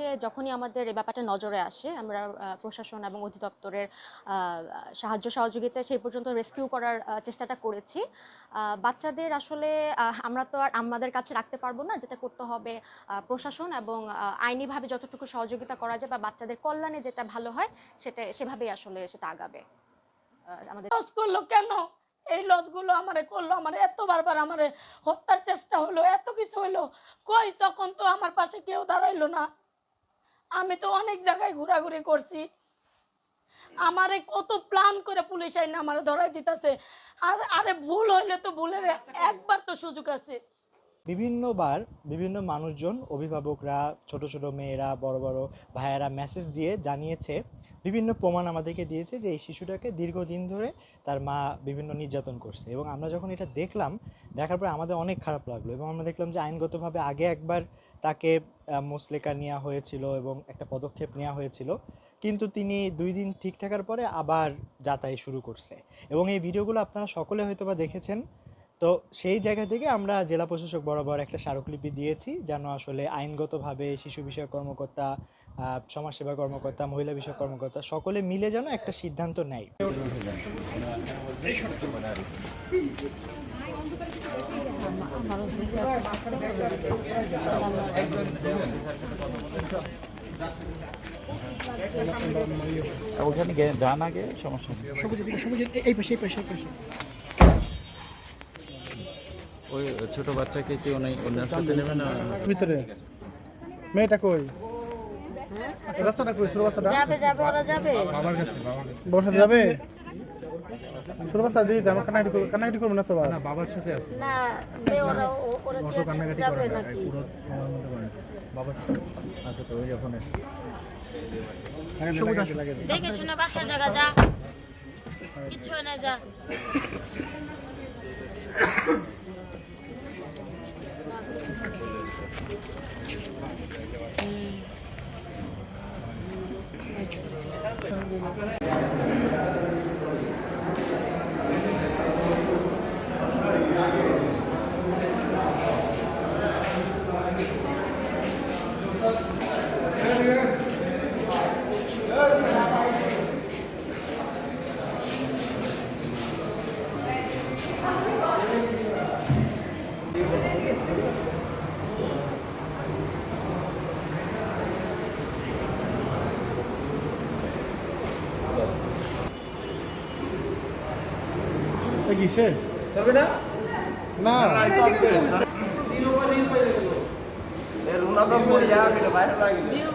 থেকে যখনই আমাদের এই ব্যাপারটা নজরে আসে, আমরা প্রশাসন এবং অধিদপ্তরের সাহায্য সহযোগিতায় সেই পর্যন্ত রেস্কিউ করার চেষ্টাটা করেছি। বাচ্চাদের আসলে আমরা তো আর আমাদের কাছে রাখতে পারব না, যেটা করতে হবে প্রশাসন এবং আইনিভাবে যতটুকু সহযোগিতা করা যায় বা বাচ্চাদের কল্যাণে যেটা ভালো হয়, সেটা, সেভাবেই আসলে সেটা আগাবে। আমাদের করল কেন? এই লসগুলো আমারে করল, আমার এত বারবার আমারে হত্যার চেষ্টা হলো, এত কিছু হলো, কই তখন তো আমার পাশে কেউ দাঁড়াইলো না। আমি তো অনেক জায়গায় ঘোরাঘুরি করছি। আমারে কত প্ল্যান করে পুলিশ আইনে আমার ধরাই দিতেছে। আরে ভুল হইলে তো ভুলের একবার তো সুযোগ আছে। বিভিন্নবার বিভিন্ন মানুষজন, অভিভাবকরা, ছোট ছোট মেয়েরা, বড় বড় ভাইয়েরা মেসেজ দিয়ে জানিয়েছে, বিভিন্ন প্রমাণ আমাদেরকে দিয়েছে যে এই শিশুটাকে দীর্ঘদিন ধরে তার মা বিভিন্ন নির্যাতন করছে। এবং আমরা যখন এটা দেখলাম, দেখার পরে আমাদের অনেক খারাপ লাগল এবং আমরা দেখলাম যে আইনগতভাবে আগে একবার তাকে মুসলেকা নেওয়া হয়েছিল এবং একটা পদক্ষেপ নেওয়া হয়েছিল। কিন্তু তিনি দুই দিন ঠিক থাকার পরে আবার যাতায়াত শুরু করছে। এবং এই ভিডিওগুলো আপনারা সকলে হয়তো বা দেখেছেন। তো সেই জায়গা থেকে আমরা জেলা প্রশাসক বরাবর একটা স্মারকলিপি দিয়েছি, যেন আসলে আইনগতভাবে শিশু বিষয়ক কর্মকর্তা সমাজসেবা কর্মকর্তা, মহিলা বিষয়ক কর্মকর্তা সকলে মিলে যেন একটা সিদ্ধান্ত নেয়। ওখানে গে- যান আগে সমস্যা নেই। এই পাশে এই পাশে এই পাশে। ওই ছোট বাচ্চাকে কেউ নেই ওনার সাথে নেবে না? ভিতরে। মেয়েটা কই? বাচ্চাটা কই? ছোট বাচ্চাটা? যাবে যাবে ওরা যাবে। বসে যাবে? ছোট বাচ্চা দিদি আমার কান্নাকাটি করবে কান্নাকাটি করবে না তো না বাবার সাথে আছে। না ওরা ওরা কি একসাথে যাবে নাকি? আচ্ছা তো ওই ওখানে। দেখে শুনে বাসার জায়গা যা। কিচ্ছু না যা। গিয়েছে না? না। ভিউ